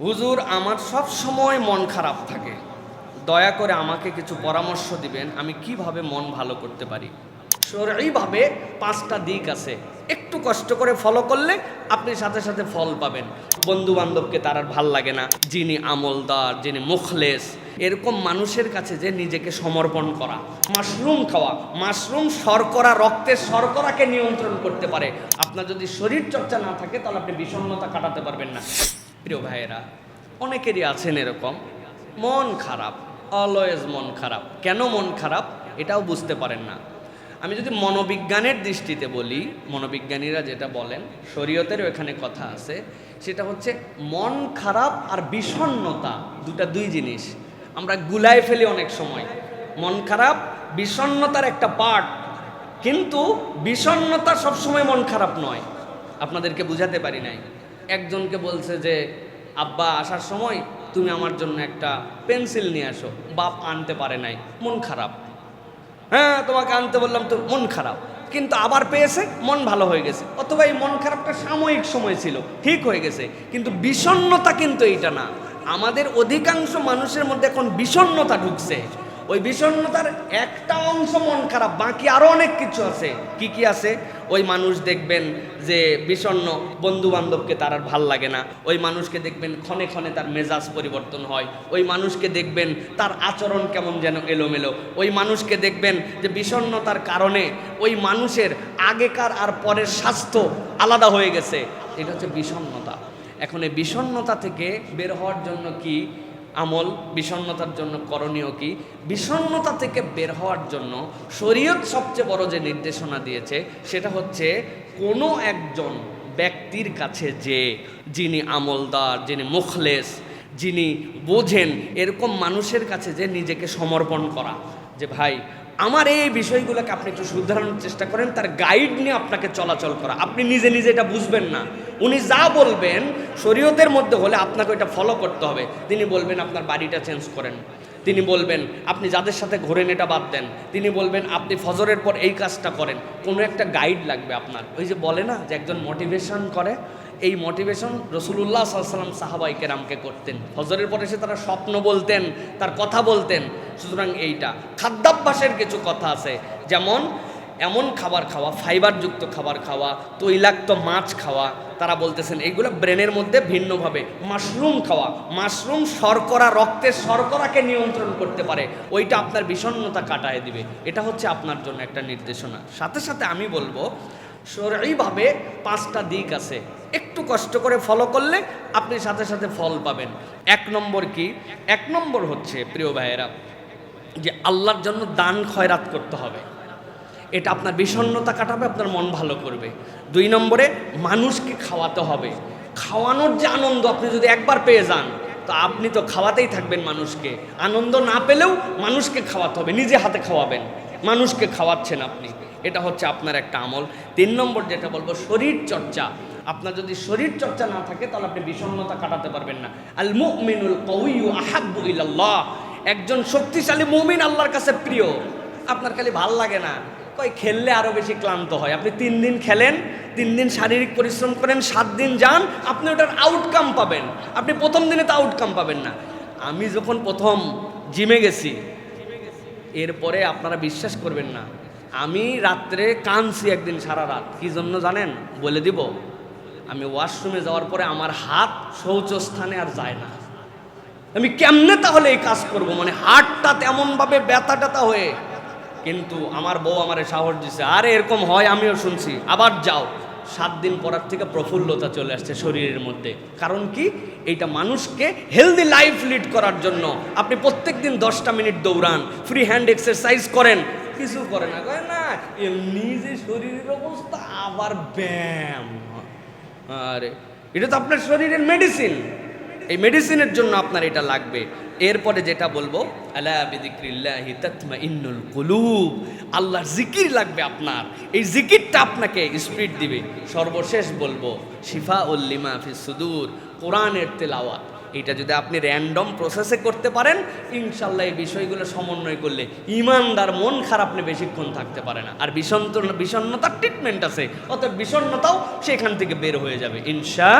হুজুর, আমার সব সময় মন খারাপ থাকে। দয়া করে আমাকে কিছু পরামর্শ দিবেন, আমি কীভাবে মন ভালো করতে পারি? এইভাবে পাঁচটা দিক আছে। একটু কষ্ট করে ফলো করলে আপনি সাথে সাথে ফল পাবেন। বন্ধু বান্ধবকে তার আর ভালো লাগে না। যিনি আমলদার, যিনি মুখলেস, এরকম মানুষের কাছে যে নিজেকে সমর্পণ করা। মাশরুম খাওয়া। মাশরুম শর্করা, রক্তের শর্করাকে নিয়ন্ত্রণ করতে পারে। আপনার যদি শরীর চর্চা না থাকে, তাহলে আপনি বিষণ্ণতা কাটাতে পারবেন না। প্রিয় ভাইয়েরা, অনেকেরই আছেন এরকম, মন খারাপ অলওয়েজ মন খারাপ। কেন মন খারাপ? এটাও বুঝতে পারেন না। আমি যদি মনোবিজ্ঞানের দৃষ্টিতে বলি, মনোবিজ্ঞানীরা যেটা বলেন, শরীয়তেরও এখানে কথা আছে, সেটা হচ্ছে মন খারাপ আর বিষণ্ণতা দুটা দুই জিনিস। আমরা গুলায় ফেলি অনেক সময়। মন খারাপ, বিষণ্ণতার একটা পার্ট কিন্তু বিষণ্নতা সবসময় মন খারাপ নয়। আপনাদেরকে বুঝাতে পারি নাই। একজনকে বলছে যে, আব্বা, আসার সময় তুমি আমার জন্য একটা পেন্সিল নিয়ে আসো। বাপ আনতে পারে নাই, মন খারাপ। হ্যাঁ তোমাকে আনতে বললাম তো মন খারাপ। কিন্তু আবার পেয়েছে, মন ভালো হয়ে গেছে। অথবা এই মন খারাপটা সাময়িক সময় ছিল, ঠিক হয়ে গেছে। কিন্তু বিষণ্ণতা কিন্তু এইটা না। আমাদের অধিকাংশ মানুষের মধ্যে এখন বিষণ্ণতা ঢুকছে। ওই বিষণ্ণতার একটা অংশ মন খারাপ, বাকি আরও অনেক কিছু আছে। কি কি আছে? ওই মানুষ দেখবেন যে বিষণ্ণ বন্ধু বান্ধবকে তার আর ভালো লাগে না। ওই মানুষকে দেখবেন ক্ষণে ক্ষণে তার মেজাজ পরিবর্তন হয়। ওই মানুষকে দেখবেন তার আচরণ কেমন যেন এলোমেলো। ওই মানুষকে দেখবেন যে বিষণ্ণতার কারণে ওই মানুষের আগেকার আর পরের স্বাস্থ্য আলাদা হয়ে গেছে। এটা হচ্ছে বিষণ্ণতা। এখন এই বিষণ্ণতা থেকে বের হওয়ার জন্য কি আমল, বিষণ্ণতার জন্য করণীয় কি? বিষণ্ণতা থেকে বের হওয়ার জন্য শরীয়ত সবচেয়ে বড় যে নির্দেশনা দিয়েছে, সেটা হচ্ছে কোনো একজন ব্যক্তির কাছে যে, যিনি আমলদার, যিনি মুখলেস, যিনি বোঝেন, এরকম মানুষের কাছে যে নিজেকে সমর্পণ করা। যে ভাই, আমার এই বিষয়গুলোকে আপনি একটু শুধরানোর চেষ্টা করেন, তার গাইড নিয়ে আপনাকে চলাচল করা। আপনি নিজে নিজে এটা বুঝবেন না। উনি যা বলবেন, শরীয়তের মধ্যে হলে আপনাকে ওইটা ফলো করতে হবে। তিনি বলবেন, আপনার বাড়িটা চেঞ্জ করেন। তিনি বলবেন, আপনি যাদের সাথে ঘোরেন, এটা বাদ দেন। তিনি বলবেন, আপনি ফজরের পর এই কাজটা করেন। কোনো একটা গাইড লাগবে আপনার। ওই যে বলে না, যে একজন মোটিভেশন করে, এই মোটিভেশন রসুল্লাহ সাল্লাম সাহাবাই কেরামকে করতেন। ফজরের পরে এসে তারা স্বপ্ন বলতেন, তার কথা বলতেন। সুতরাং এইটা। খাদ্যাভ্যাসের কিছু কথা আছে। যেমন এমন খাবার খাওয়া ফাইবারযুক্ত খাবার খাওয়া, তৈলাক্ত মাছ খাওয়া, তারা বলতেছেন এইগুলো ব্রেনের মধ্যে ভিন্নভাবে মাশরুম খাওয়া। মাশরুম শর্করা, রক্তের শর্করাকে নিয়ন্ত্রণ করতে পারে। ওইটা আপনার বিষণ্ণতা কাটায় দিবে। এটা হচ্ছে আপনার জন্য একটা নির্দেশনা। সাথে সাথে আমি বলব সরইভাবে পাঁচটা দিক আছে। একটু কষ্ট করে ফলো করলে আপনি সাথে সাথে ফল পাবেন। এক নম্বর কি? এক নম্বর হচ্ছে, প্রিয় ভাইয়েরা, যে আল্লাহর জন্য দান খয়রাত করতে হবে। এটা আপনার বিষণ্ণতা কাটাবে, আপনার মন ভালো করবে। দুই নম্বরে, মানুষকে খাওয়াতে হবে। খাওয়ানোর যে আনন্দ আপনি যদি একবার পেয়ে যান, তো আপনি তো খাওয়াতেই থাকবেন মানুষকে। আনন্দ না পেলেও মানুষকে খাওয়াতে হবে, নিজে হাতে খাওয়াবেন। মানুষকে খাওয়াচ্ছেন আপনি। এটা হচ্ছে আপনার একটা আমল। তিন নম্বর যেটা বলব, শরীর চর্চা। আপনার যদি শরীর চর্চা না থাকে, তাহলে আপনি বিষণ্ণতা কাটাতে পারবেন না। আল মুমিনুল কউইউ আহাব্বু ইলাল্লাহ। একজন শক্তিশালী মুমিন আল্লাহর কাছে প্রিয়। আপনার খালি ভালো লাগে না। কয়, খেললে আরও বেশি ক্লান্ত হয়। আপনি তিন দিন খেলেন, তিন দিন শারীরিক পরিশ্রম করেন, সাত দিন যান, আপনি ওটার আউটকাম পাবেন। আপনি প্রথম দিনে তো আউটকাম পাবেন না। আমি যখন প্রথম জিমে গেছি, এরপরে আপনারা বিশ্বাস করবেন না, আমি রাত্রে কাঁদছি একদিন সারা রাত। কি জন্য জানেন? বলে দিব। আমি ওয়াশরুমে যাওয়ার পরে আমার হাত শৌচস্থানে আর যায় না। আমি কেমনে তাহলে এই কাজ করব? মানে হাটটা তেমনভাবে ব্যথা ট্যাথা হয়ে কিন্তু আমার বউ আমারে সাহস দিছে, আরে, এরকম হয়, আমিও শুনছি। আবার যাও। সাত দিন পরার থেকে প্রফুল্লতা চলে আসছে শরীরের মধ্যে। কারণ কি? এইটা মানুষকে হেলদি লাইফ লিড করার জন্য। আপনি প্রত্যেক দিন দশটা মিনিট দৌড়ান ফ্রি হ্যান্ড এক্সারসাইজ করেন, কিছু করে না। কয়, না, এমনি যে শরীরের অবস্থা, আবার ব্যায়াম। আরে, এটা তো আপনার শরীরের মেডিসিন এই মেডিসিনের জন্য আপনার এটা লাগবে। এরপরে যেটা বলব, আলা বিদিক্রিল্লাহি তাতমা ইন্নুল কুলুব। আল্লাহর জিকির লাগবে আপনার। এই জিকিরটা আপনাকে স্পিড দিবে। সর্বশেষ বলব শিফা উল্লিমা ফি সুদূর, কোরআনের তেলাওয়াত। এটা যদি আপনি র্যান্ডম প্রসেসে করতে পারেন ইনশাল্লাহ এই বিষয়গুলো সমন্বয় করলে ইমানদার মন খারাপ আপনি বেশিক্ষণ থাকতে পারে না। আর বিষন্ত বিষণ্ণতার ট্রিটমেন্ট আছে। অতএব বিষণ্ণতাও সেখান থেকে বের হয়ে যাবে, ইনশা